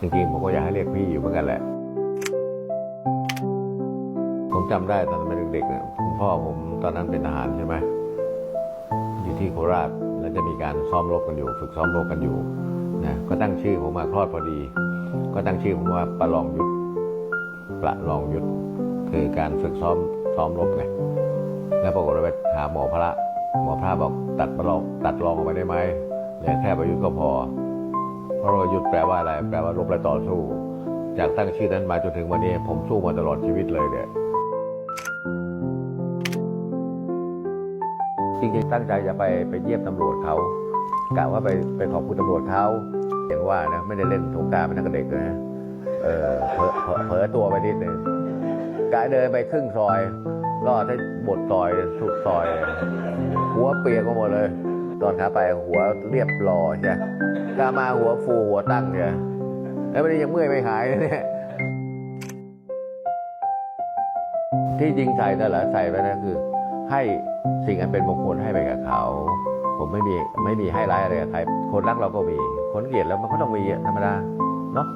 จริงๆผมก็อยากให้เรียกพี่อยู่เหมือนกันแหละ ผมจำได้ตอนเป็นเด็กๆเนี่ยคุณพ่อผมตอนนั้นเป็นทหารใช่ไหมอยู่ที่โคราชแล้วจะมีการซ้อมรบกันอยู่ ฝึกซ้อมรบกันอยู่นะก็ตั้งชื่อผมมาคลอดพอดี ก็ตั้งชื่อผมว่าประลองยุทธประลองยุทธคือการฝึกซ้อมซ้อมรบไงแล้วปรากฏว่าไปหาหมอพระหมอพระบอกตัดประลองตัดรองออกไปได้ไหมเหลือแค่ประยุทธ์ก็พอ ราะรยุทธ์แปลว่าอะไร แปลว่ารบและต่อสู้ จากตั้งชื่อนั้นมาจนถึงวันนี้ ผมสู้มาตลอดชีวิตเลยเนี่ยจริงๆตั้งใจจะไปไปเยี่ยมตำรวจเขากะว่าไปไปขอบคุณตำรวจเขาเห็นว่านะไม่ได้เล่นสงการเป็นนักเด็กเลยนะเออเผลอเผลอเผลอตัวไปนิดนึงกะเดินไปครึ่งซอยรอดให้บทซอยสุดซอย หัวเปียกหมดเลย ตอนขาไปหัวเรียบรอใช่ไหมกามาหัวฟูหัวตั้งเนี่ยแล้ววันนี้ยังเมื่อยไม่หายเนี่ยที่จริงใส่แต่หละใส่ไปนะคือ ให้สิ่งอันเป็นมงคลให้ไปกับเขา ผมไม่มีไม่มีให้ร้ายอะไรกับใครคนรักเราก็มี คนเกลียดแล้วมันก็ต้องมีธรรมดาเนาะ